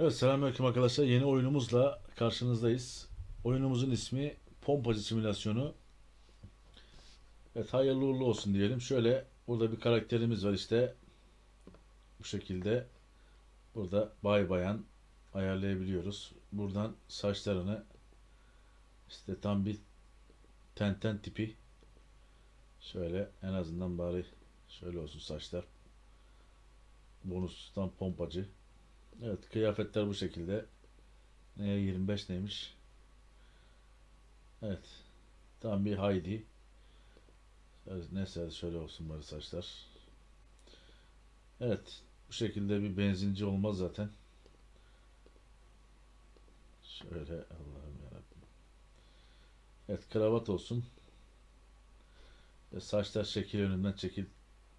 Evet selamünaleyküm arkadaşlar. Yeni oyunumuzla karşınızdayız. Oyunumuzun ismi Pompacı Simülasyonu. Evet hayırlı uğurlu olsun diyelim. Şöyle burada bir karakterimiz var işte. Bu şekilde. Burada bay bayan ayarlayabiliyoruz. Buradan saçlarını işte tam bir tenten tipi. Şöyle en azından bari şöyle olsun saçlar. Bonustan pompacı. Evet kıyafetler bu şekilde. Neye 25 neymiş? Evet. Tam bir. Evet, Neyse şöyle olsun bari saçlar. Evet. Bu şekilde bir benzinci olmaz zaten. Şöyle Allah'ım yarabbim. Evet kravat olsun. Ve saçlar şekil önünden çekil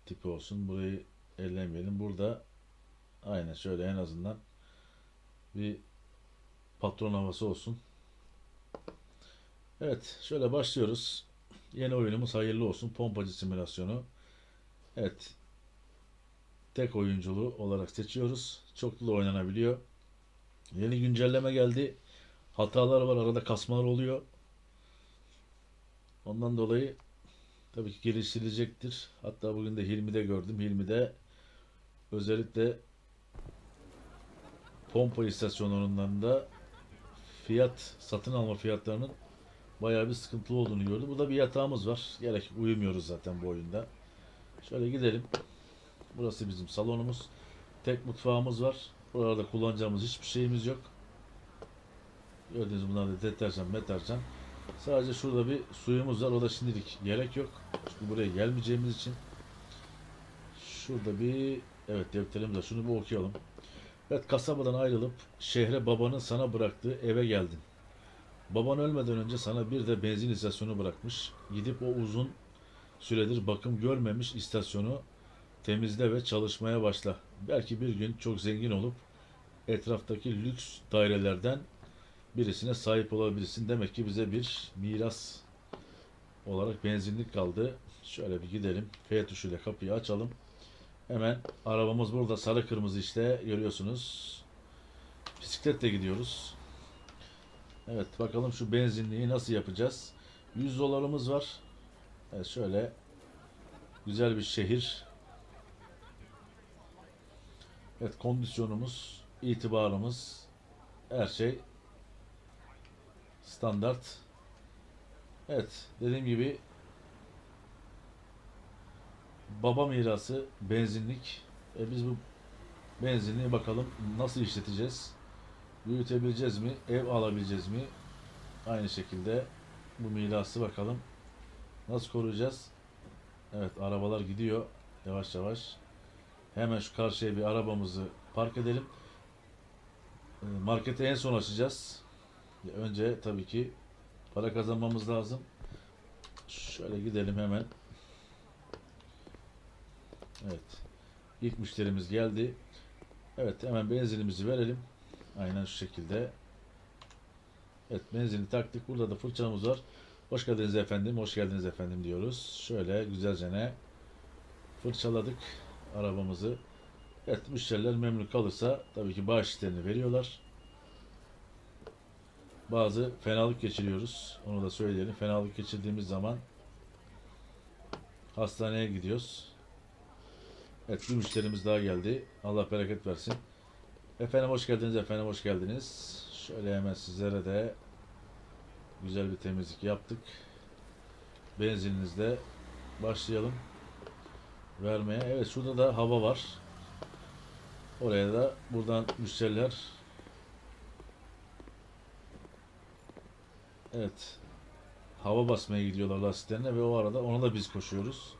tipi olsun. Burayı ellemeyelim. Burada Aynen şöyle en azından bir patron havası olsun. Evet şöyle başlıyoruz. Yeni oyunumuz hayırlı olsun. Pompacı simülasyonu. Evet. Tek oyunculu olarak seçiyoruz. Çoklu oynanabiliyor. Yeni güncelleme geldi. Hatalar var. Arada kasmalar oluyor. Ondan dolayı tabii ki geliştirilecektir. Hatta bugün de Hilmi'de gördüm. Hilmi'de özellikle pompa istasyonlarında fiyat satın alma fiyatlarının bayağı bir sıkıntılı olduğunu gördüm. Burada bir yatağımız var. Gerek uyumuyoruz zaten bu oyunda. Şöyle gidelim. Burası bizim salonumuz. Tek mutfağımız var. Burada kullanacağımız hiçbir şeyimiz yok. Gördüğünüz bunlar da deterjan, meterjan. Sadece şurada bir suyumuz var. O da şimdilik gerek yok. Çünkü buraya gelmeyeceğimiz için. Şurada bir evet defterimiz var. Şunu bir okuyalım. Evet kasabadan ayrılıp şehre babanın sana bıraktığı eve geldin. Baban ölmeden önce sana bir de benzin istasyonu bırakmış. Gidip o uzun süredir bakım görmemiş istasyonu temizle ve çalışmaya başla. Belki bir gün çok zengin olup etraftaki lüks dairelerden birisine sahip olabilirsin. Demek ki bize bir miras olarak benzinlik kaldı. Şöyle bir gidelim. F tuşuyla kapıyı açalım. Hemen arabamız burada sarı kırmızı işte görüyorsunuz. Bisikletle gidiyoruz. Evet bakalım şu benzinliği nasıl yapacağız. 100 dolarımız var. Evet şöyle güzel bir şehir. Evet kondisyonumuz, itibarımız, her şey standart. Evet dediğim gibi baba mirası benzinlik. E biz bu benzinliği bakalım nasıl işleteceğiz? Büyütebileceğiz mi? Ev alabileceğiz mi? Aynı şekilde bu mirası bakalım nasıl koruyacağız? Evet arabalar gidiyor yavaş yavaş. Hemen şu karşıya bir arabamızı park edelim. E, Markete en son açacağız. Önce tabii ki para kazanmamız lazım. Şöyle gidelim hemen. Evet. İlk müşterimiz geldi. Evet hemen benzinimizi verelim. Aynen şu şekilde. Evet benzini taktık. Burada da fırçamız var. Hoş geldiniz efendim. Hoş geldiniz efendim diyoruz. Şöyle güzelce ne fırçaladık arabamızı. Evet müşteriler memnun kalırsa tabii ki bağışlarını veriyorlar. Bazı fenalık geçiriyoruz. Onu da söyleyelim. Fenalık geçirdiğimiz zaman hastaneye gidiyoruz. Evet bir müşterimiz daha geldi. Allah bereket versin. Efendim hoş geldiniz efendim hoş geldiniz. Şöyle hemen sizlere de güzel bir temizlik yaptık. Benzininizle başlayalım vermeye. Evet şurada da hava var. Oraya da buradan müşteriler Evet. Hava basmaya gidiyorlar lastiklerine ve o arada ona da biz koşuyoruz.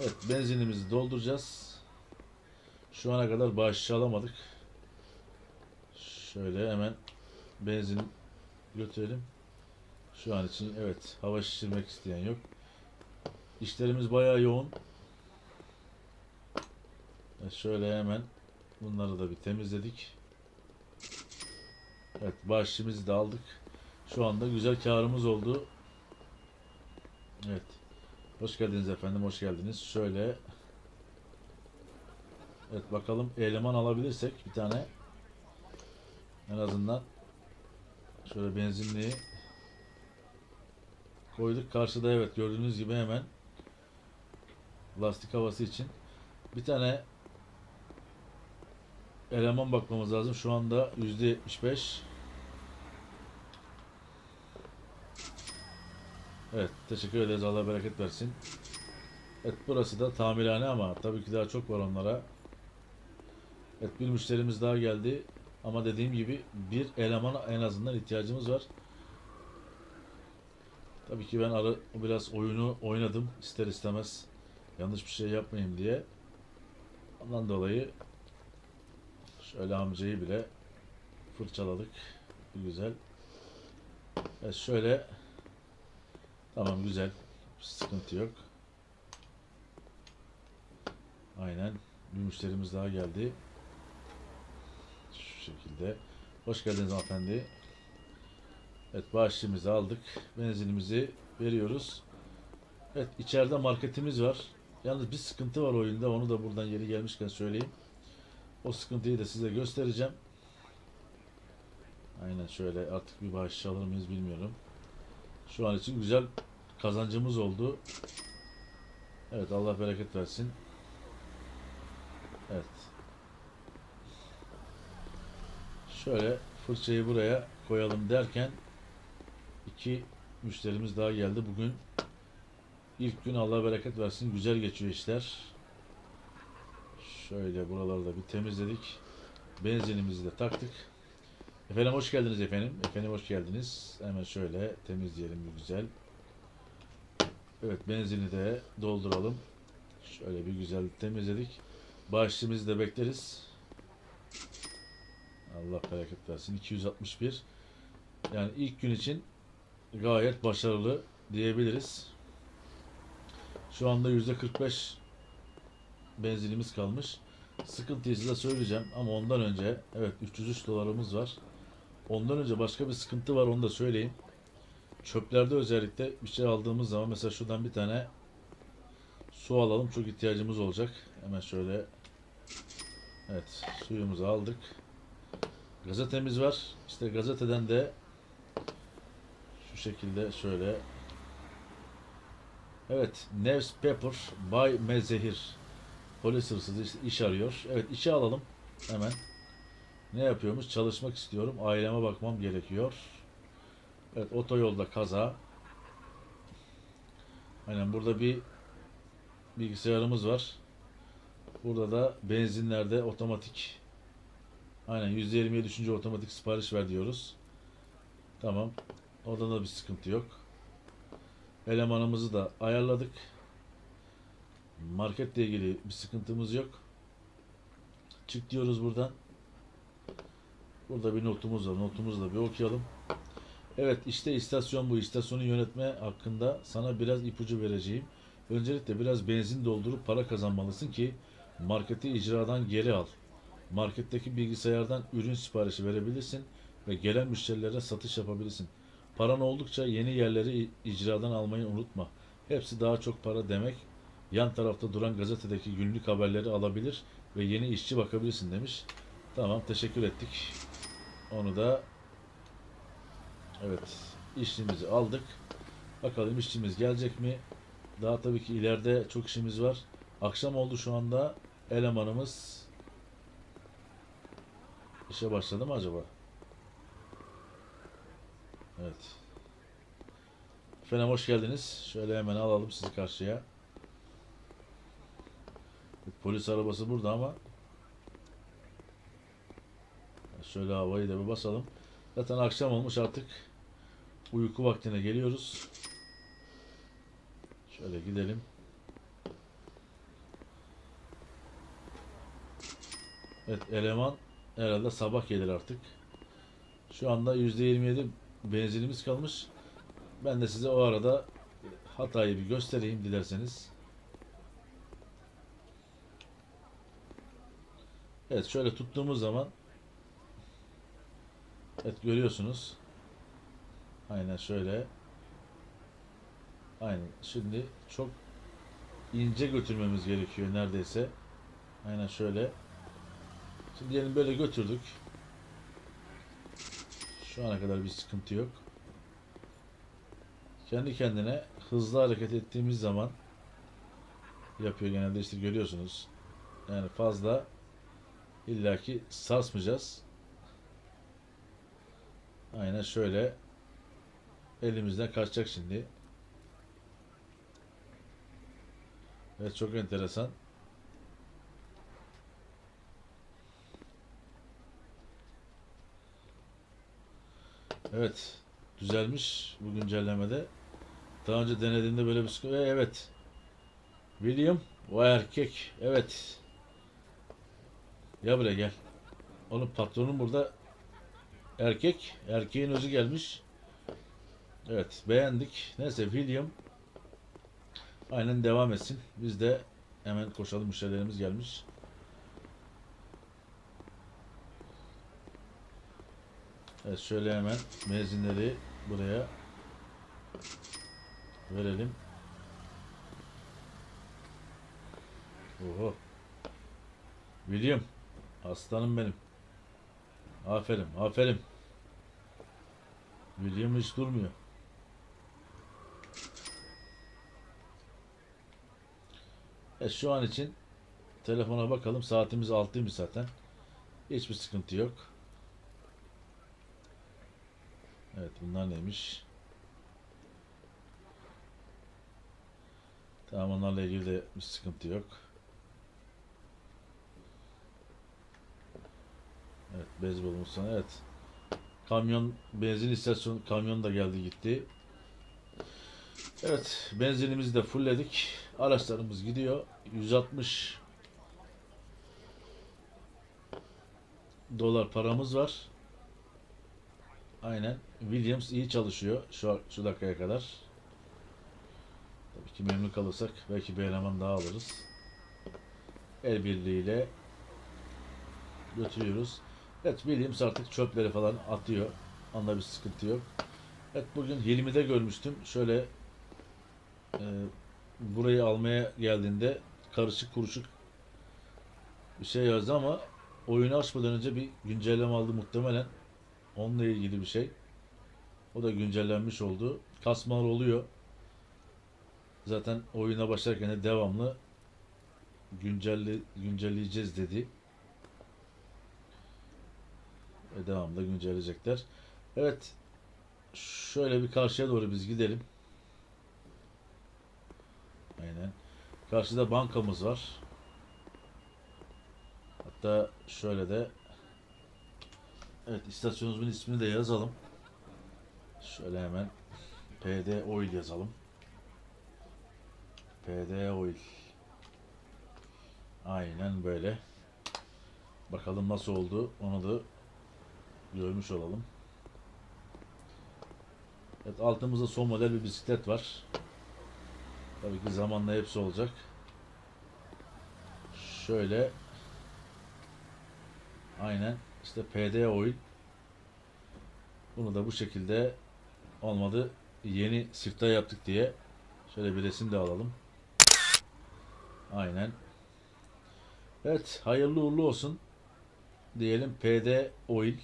Evet benzinimizi dolduracağız. Şu ana kadar bağış alamadık. Şöyle hemen benzin götürelim. Şu an için evet hava şişirmek isteyen yok. İşlerimiz bayağı yoğun. Şöyle hemen bunları da bir temizledik. Evet bağışımızı da aldık. Şu anda güzel karımız oldu. Evet. Hoş geldiniz efendim, hoş geldiniz. Şöyle Evet bakalım eleman alabilirsek bir tane En azından şöyle benzinliği koyduk. Karşıda evet gördüğünüz gibi hemen lastik havası için bir tane eleman bakmamız lazım. Şu anda %75 Evet, teşekkür ederiz. Allah bereket versin. Evet, burası da tamirhane ama tabii ki daha çok var onlara. Evet, bir müşterimiz daha geldi. Ama dediğim gibi bir elemana en azından ihtiyacımız var. Tabii ki ben ara, biraz oyunu oynadım ister istemez. Yanlış bir şey yapmayayım diye. Ondan dolayı şöyle amcayı bile fırçaladık. Güzel. Evet şöyle Tamam güzel. Sıkıntı yok. Aynen. Bir müşterimiz daha geldi. Şu şekilde. Hoş geldiniz hanımefendi. Evet bağışımızı aldık. Benzinimizi veriyoruz. Evet içeride marketimiz var. Yalnız bir sıkıntı var oyunda. Onu da buradan yeri gelmişken söyleyeyim. O sıkıntıyı da size göstereceğim. Aynen şöyle artık bir bağış alır mıyız bilmiyorum. Şu an için güzel kazancımız oldu. Evet Allah bereket versin. Evet. Şöyle fırçayı buraya koyalım derken iki müşterimiz daha geldi. Bugün ilk gün Allah bereket versin. Güzel geçiyor işler. Şöyle buraları da bir temizledik. Benzinimizi de taktık. Efendim hoş geldiniz efendim. Efendim hoş geldiniz. Hemen şöyle temizleyelim bir güzel. Evet benzini de dolduralım. Şöyle bir güzel temizledik. Bağışçımızı da bekleriz. Allah bereket versin. 261. Yani ilk gün için gayet başarılı diyebiliriz. Şu anda %45 benzinimiz kalmış. Sıkıntıyı size söyleyeceğim ama ondan önce evet 303 dolarımız var. Ondan önce başka bir sıkıntı var onu da söyleyeyim. Çöplerde özellikle bir şey aldığımız zaman mesela şuradan bir tane su alalım. Çok ihtiyacımız olacak. Hemen şöyle Evet suyumuzu aldık. Gazetemiz var. İşte gazeteden de şu şekilde şöyle Evet Nevs Pepper Bay Mezehir Polis hırsızı iş arıyor. Evet işe alalım hemen. Ne yapıyormuş? Çalışmak istiyorum. Aileme bakmam gerekiyor. Evet otoyolda kaza. Aynen burada bir bilgisayarımız var. Burada da benzinlerde otomatik aynen %20'ye düşünce otomatik sipariş ver diyoruz. Tamam. Orada da bir sıkıntı yok. Elemanımızı da ayarladık. Marketle ilgili bir sıkıntımız yok. Çık diyoruz buradan. Burada bir notumuz var. Notumuzu da bir okuyalım. Evet işte istasyon bu. İstasyonu yönetme hakkında sana biraz ipucu vereceğim. Öncelikle biraz benzin doldurup para kazanmalısın ki marketi icradan geri al. Marketteki bilgisayardan ürün siparişi verebilirsin ve gelen müşterilere satış yapabilirsin. Paran oldukça yeni yerleri icradan almayı unutma. Hepsi daha çok para demek. Yan tarafta duran gazetedeki günlük haberleri alabilir ve yeni işçi bakabilirsin demiş. Tamam teşekkür ettik. Onu da evet işçimizi aldık. Bakalım işçimiz gelecek mi? Daha tabii ki ileride çok işimiz var. Akşam oldu şu anda. Elemanımız işe başladı mı acaba? Evet. Efendim hoş geldiniz. Şöyle hemen alalım sizi karşıya. Polis arabası burada ama şöyle havayı da bir basalım. Zaten akşam olmuş artık uyku vaktine geliyoruz. Şöyle gidelim. Evet eleman herhalde sabah gelir artık. Şu anda %27 benzinimiz kalmış. Ben de size o arada hatayı bir göstereyim dilerseniz. Evet şöyle tuttuğumuz zaman Evet görüyorsunuz. Aynen şöyle. Aynen. Şimdi çok ince götürmemiz gerekiyor neredeyse. Aynen şöyle. Şimdi diyelim böyle götürdük. Şu ana kadar bir sıkıntı yok. Kendi kendine hızlı hareket ettiğimiz zaman yapıyor genelde işte görüyorsunuz. Yani fazla illaki sarsmayacağız. Aynen şöyle elimizden kaçacak şimdi. Evet çok enteresan. Evet. Düzelmiş bu güncellemede. Daha önce denediğimde böyle bir sıkıntı. Ee, Evet. William. O erkek. Evet. Ya buraya gel. Onun patronun burada erkek. Erkeğin özü gelmiş. Evet. Beğendik. Neyse William aynen devam etsin. Biz de hemen koşalım. Müşterilerimiz gelmiş. Evet şöyle hemen benzinleri buraya verelim. Oho. William. Aslanım benim. Aferin, aferin. William hiç durmuyor. Evet şu an için telefona bakalım. Saatimiz 6'ymış zaten. Hiçbir sıkıntı yok. Evet bunlar neymiş? Tamam onlarla ilgili de bir sıkıntı yok. Evet beyzbol musana evet. Kamyon benzin istasyonu kamyon da geldi gitti. Evet benzinimizi de fullledik. Araçlarımız gidiyor. 160 dolar paramız var. Aynen. Williams iyi çalışıyor şu, şu dakikaya kadar. Tabii ki memnun kalırsak belki bir eleman daha alırız. El birliğiyle götürüyoruz. Evet Williams artık çöpleri falan atıyor. Onda bir sıkıntı yok. Evet bugün Hilmi'de görmüştüm. Şöyle e, burayı almaya geldiğinde karışık kuruşuk bir şey yazdı ama oyunu açmadan önce bir güncelleme aldı muhtemelen. Onunla ilgili bir şey. O da güncellenmiş oldu. Kasmalar oluyor. Zaten oyuna başlarken de devamlı güncelle, güncelleyeceğiz dedi. Ve devamlı güncelleyecekler. Evet. Şöyle bir karşıya doğru biz gidelim. Aynen. Karşıda bankamız var. Hatta şöyle de Evet istasyonumuzun ismini de yazalım. Şöyle hemen PD Oil yazalım. PD Oil. Aynen böyle. Bakalım nasıl oldu onu da görmüş olalım. Evet altımızda son model bir bisiklet var. Tabii ki zamanla hepsi olacak. Şöyle aynen işte PD Oil. Bunu da bu şekilde olmadı. Yeni siftah yaptık diye şöyle bir resim de alalım. Aynen. Evet, hayırlı uğurlu olsun diyelim PD Oil.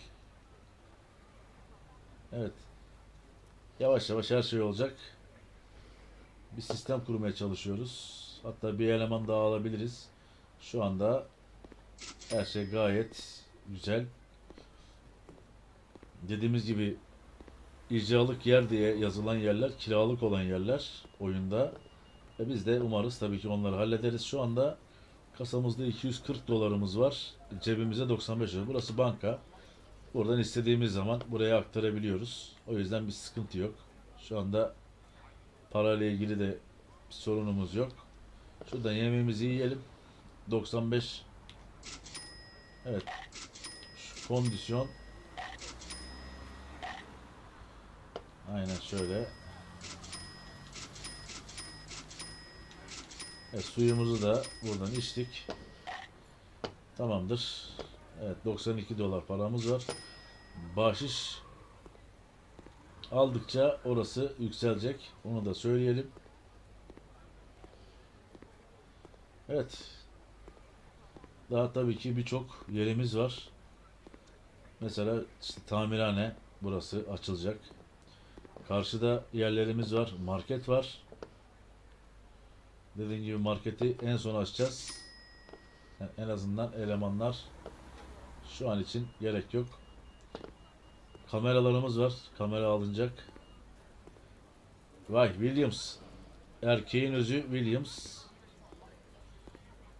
Evet. Yavaş yavaş her şey olacak. Bir sistem kurmaya çalışıyoruz. Hatta bir eleman daha alabiliriz. Şu anda her şey gayet güzel. Dediğimiz gibi icralık yer diye yazılan yerler kiralık olan yerler oyunda. Ve biz de umarız tabii ki onları hallederiz. Şu anda kasamızda 240 dolarımız var. Cebimize 95 dolar. Burası banka. Buradan istediğimiz zaman buraya aktarabiliyoruz. O yüzden bir sıkıntı yok. Şu anda parayla ilgili de bir sorunumuz yok. Şuradan yemeğimizi yiyelim. 95 Evet. Şu kondisyon Aynen şöyle. Evet, suyumuzu da buradan içtik. Tamamdır. Evet 92 dolar paramız var. Bahşiş aldıkça orası yükselecek. Onu da söyleyelim. Evet. Daha tabii ki birçok yerimiz var. Mesela işte tamirhane, burası açılacak. Karşıda yerlerimiz var. Market var. Dediğim gibi marketi en son açacağız. Yani en azından elemanlar şu an için gerek yok. Kameralarımız var. Kamera alınacak. Vay Williams. Erkeğin özü Williams.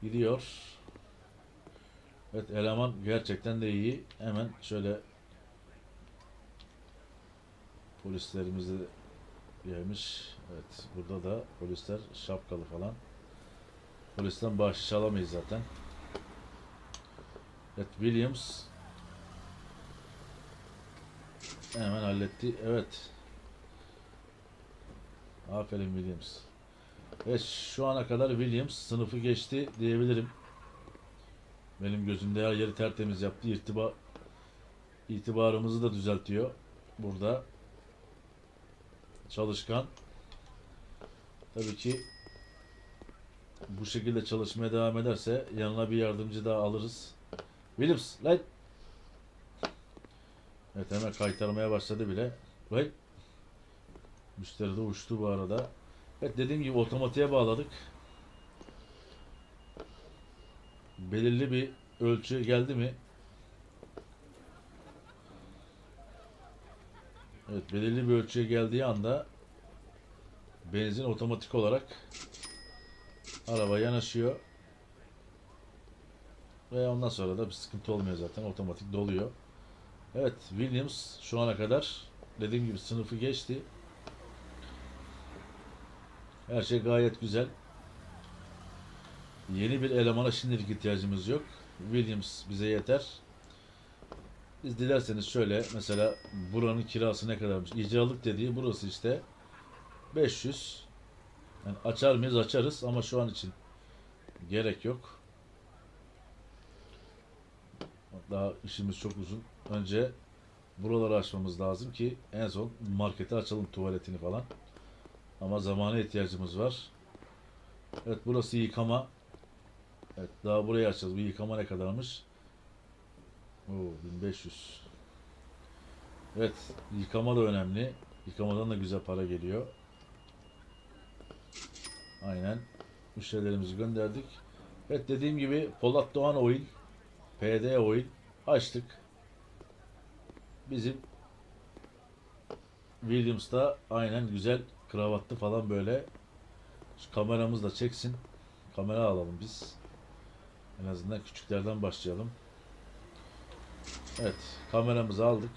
Gidiyor. Evet eleman gerçekten de iyi. Hemen şöyle polislerimiz de gelmiş. Evet burada da polisler şapkalı falan. Polisten bahşiş alamayız zaten. Evet Williams hemen halletti. Evet. Aferin Williams. Evet şu ana kadar Williams sınıfı geçti diyebilirim. Benim gözümde her yeri tertemiz yaptı. İrtiba itibarımızı da düzeltiyor. Burada çalışkan. Tabii ki bu şekilde çalışmaya devam ederse yanına bir yardımcı daha alırız. Williams, lan. Evet hemen kaytarmaya başladı bile. Vay. Müşteri de uçtu bu arada. Evet dediğim gibi otomatiğe bağladık. Belirli bir ölçü geldi mi? Evet belirli bir ölçüye geldiği anda benzin otomatik olarak araba yanaşıyor. Ve ondan sonra da bir sıkıntı olmuyor zaten otomatik doluyor. Evet Williams şu ana kadar dediğim gibi sınıfı geçti. Her şey gayet güzel. Yeni bir elemana şimdilik ihtiyacımız yok. Williams bize yeter. Biz dilerseniz şöyle mesela buranın kirası ne kadarmış? İcralık dediği burası işte 500. Yani açar mıyız? Açarız ama şu an için gerek yok. Daha işimiz çok uzun. Önce buraları açmamız lazım ki en son markete açalım tuvaletini falan. Ama zamana ihtiyacımız var. Evet burası yıkama. Evet daha burayı açacağız. Bu yıkama ne kadarmış? Oo 1500. Evet yıkama da önemli. Yıkamadan da güzel para geliyor. Aynen. Müşterilerimizi gönderdik. Evet dediğim gibi Polat Doğan Oil PD Oil açtık. Bizim Williams'da aynen güzel kravatlı falan böyle şu kameramız da çeksin. Kamera alalım biz. En azından küçüklerden başlayalım. Evet, kameramızı aldık.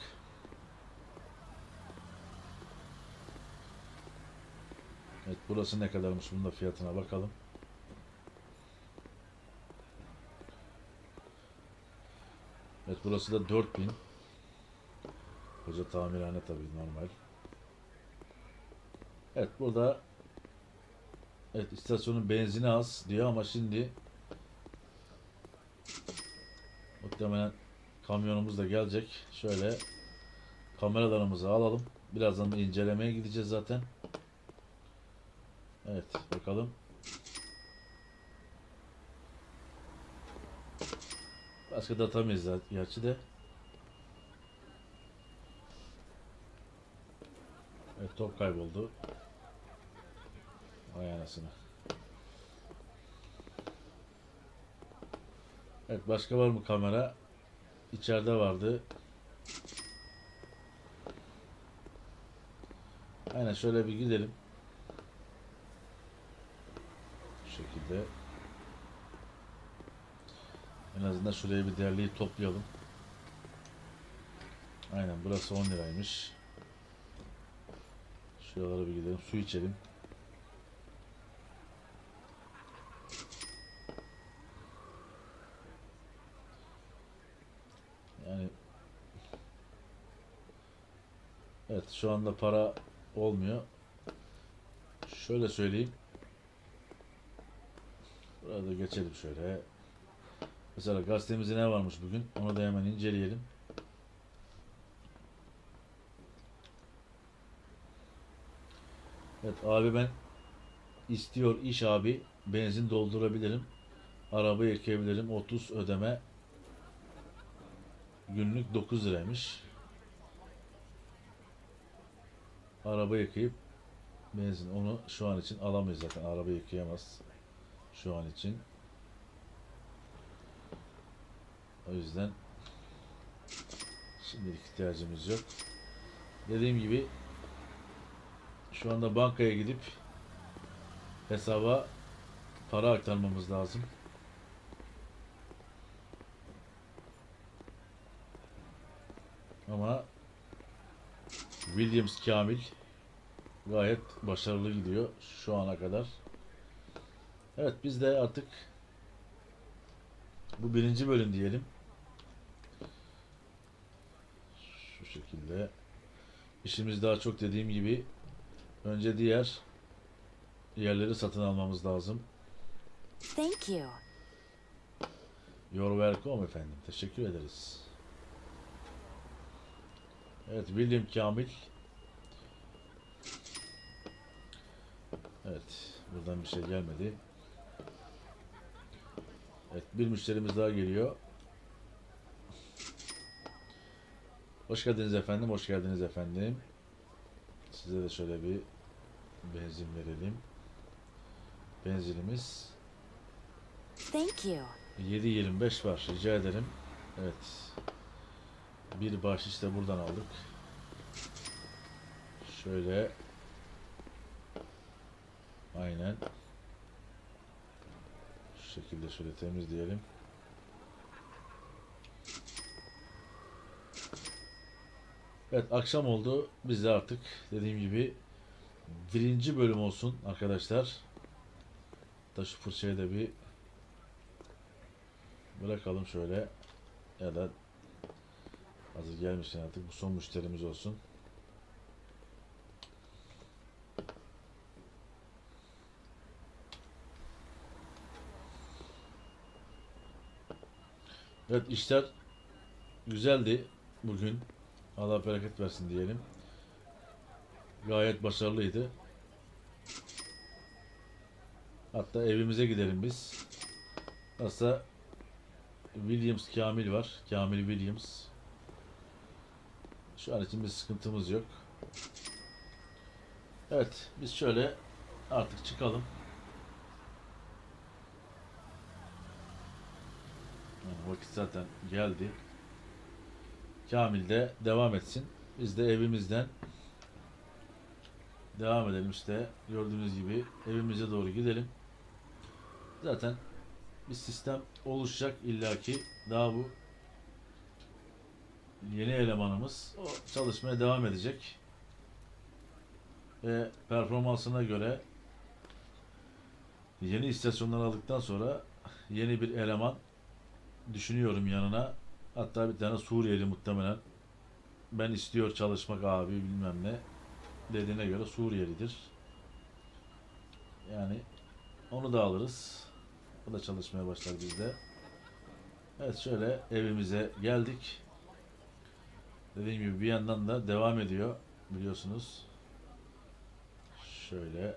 Evet, burası ne kadarmış bunun da fiyatına bakalım. Evet, burası da 4000. Koca tamirhane tabii normal. Evet, burada Evet, istasyonun benzini az diyor ama şimdi muhtemelen kamyonumuz da gelecek. Şöyle kameralarımızı alalım. Birazdan da incelemeye gideceğiz zaten. Evet bakalım. Başka da atamayız zaten gerçi de. Evet top kayboldu. Vay anasını. Evet başka var mı kamera? İçeride vardı. Aynen şöyle bir gidelim. Bu şekilde. En azından şuraya bir derleyip toplayalım. Aynen burası 10 liraymış. Şuralara bir gidelim. Su içelim. Yani Evet şu anda para olmuyor. Şöyle söyleyeyim. Burada geçelim şöyle. Mesela gazetemizde ne varmış bugün? Onu da hemen inceleyelim. Evet abi ben istiyor iş abi benzin doldurabilirim. Araba yıkayabilirim. 30 ödeme günlük 9 liraymış. araba yıkayıp benzin onu şu an için alamayız zaten araba yıkayamaz şu an için o yüzden şimdilik ihtiyacımız yok dediğim gibi şu anda bankaya gidip hesaba para aktarmamız lazım ama Williams Kamil gayet başarılı gidiyor şu ana kadar. Evet biz de artık bu birinci bölüm diyelim. Şu şekilde. İşimiz daha çok dediğim gibi önce diğer yerleri satın almamız lazım. Thank you. You're welcome efendim. Teşekkür ederiz. Evet William Kamil. Evet. Buradan bir şey gelmedi. Evet bir müşterimiz daha geliyor. Hoş geldiniz efendim. Hoş geldiniz efendim. Size de şöyle bir benzin verelim. Benzinimiz Thank you. 7.25 var. Rica ederim. Evet. Bir bahşiş de buradan aldık. Şöyle. Aynen. Şu şekilde şöyle temizleyelim. Evet akşam oldu. Biz de artık dediğim gibi birinci bölüm olsun arkadaşlar. Da şu fırçayı da bir Bırakalım şöyle ya da hazır gelmişken artık bu son müşterimiz olsun. Evet işler güzeldi bugün. Allah bereket versin diyelim. Gayet başarılıydı. Hatta evimize gidelim biz. Nasıl Williams Kamil var. Kamil Williams. Şu an için bir sıkıntımız yok. Evet, biz şöyle artık çıkalım. Yani vakit zaten geldi. Kamil de devam etsin. Biz de evimizden devam edelim işte. Gördüğünüz gibi evimize doğru gidelim. Zaten bir sistem oluşacak illaki. Daha bu yeni elemanımız o çalışmaya devam edecek. Ve performansına göre yeni istasyonlar aldıktan sonra yeni bir eleman düşünüyorum yanına. Hatta bir tane Suriyeli muhtemelen ben istiyor çalışmak abi bilmem ne dediğine göre Suriyelidir. Yani onu da alırız. O da çalışmaya başlar bizde. Evet şöyle evimize geldik. Dediğim gibi bir yandan da devam ediyor biliyorsunuz. Şöyle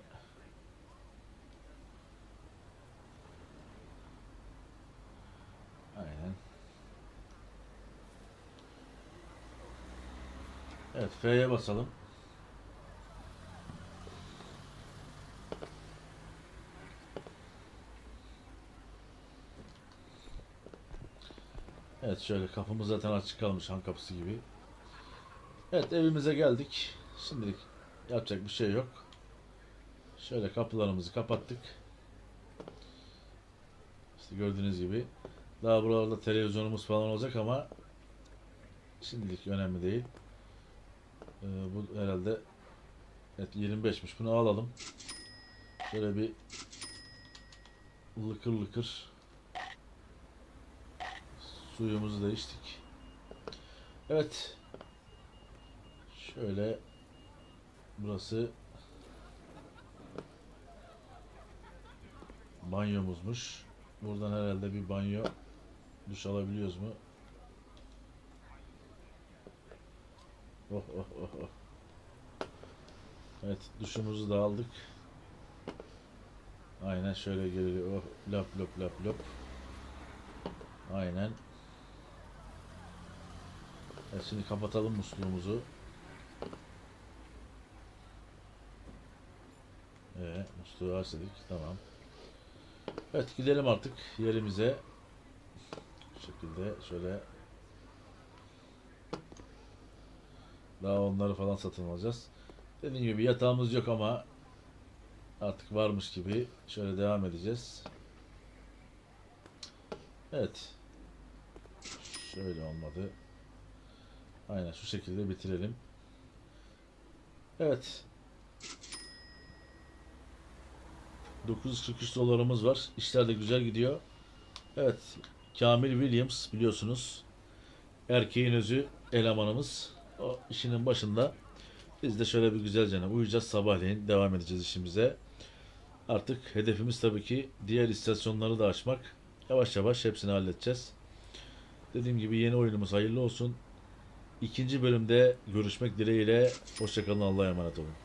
Aynen. Evet F'ye basalım. Evet şöyle kapımız zaten açık kalmış han kapısı gibi. Evet evimize geldik. Şimdilik yapacak bir şey yok. Şöyle kapılarımızı kapattık. İşte gördüğünüz gibi. Daha buralarda televizyonumuz falan olacak ama şimdilik önemli değil. Ee, bu herhalde evet 25'miş. Bunu alalım. Şöyle bir lıkır lıkır Suyumuzu da içtik. Evet. Şöyle burası banyomuzmuş. Buradan herhalde bir banyo duş alabiliyoruz mu? Oh oh oh. Evet duşumuzu da aldık. Aynen şöyle geliyor. Oh lap lap lap lap. Aynen. Evet, şimdi kapatalım musluğumuzu. Musluğu aç dedik. Tamam. Evet gidelim artık yerimize. Bu şekilde şöyle daha onları falan satın alacağız. Dediğim gibi yatağımız yok ama artık varmış gibi şöyle devam edeceğiz. Evet. Şöyle olmadı. Aynen şu şekilde bitirelim. Evet. 943 dolarımız var. İşler de güzel gidiyor. Evet. Kamil Williams biliyorsunuz. Erkeğin özü elemanımız. O işinin başında. Biz de şöyle bir güzelce uyuyacağız sabahleyin. Devam edeceğiz işimize. Artık hedefimiz tabii ki diğer istasyonları da açmak. Yavaş yavaş hepsini halledeceğiz. Dediğim gibi yeni oyunumuz hayırlı olsun. İkinci bölümde görüşmek dileğiyle. Hoşçakalın. Allah'a emanet olun.